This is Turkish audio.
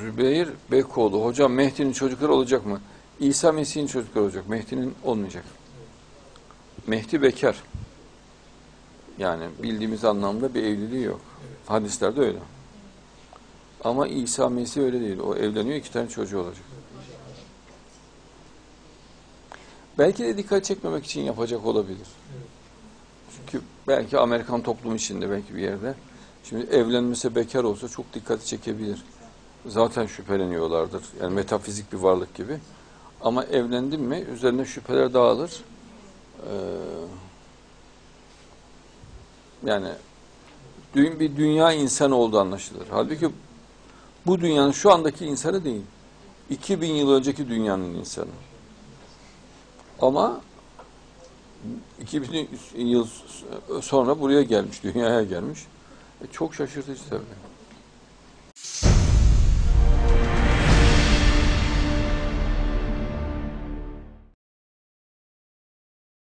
Zübeyir Bekoğlu. Hocam Mehdi'nin çocukları olacak mı? İsa Mesih'in çocukları olacak. Mehdi'nin olmayacak. Mehdi bekar. Yani bildiğimiz anlamda bir evliliği yok. Hadislerde öyle. Ama İsa Mesih öyle değil. O evleniyor iki tane çocuğu olacak. Belki de dikkat çekmemek için yapacak olabilir. Çünkü belki Amerikan toplumu içinde belki bir yerde. Şimdi evlenmese bekar olsa çok dikkati çekebilir. Zaten şüpheleniyorlardır. Yani metafizik bir varlık gibi. Ama evlendim mi üzerine şüpheler dağılır. Ee, yani dü- bir dünya insanı olduğu anlaşılır. Halbuki bu dünyanın şu andaki insanı değil. 2000 yıl önceki dünyanın insanı. Ama 2000 yıl sonra buraya gelmiş, dünyaya gelmiş. E, çok şaşırtıcı tabii.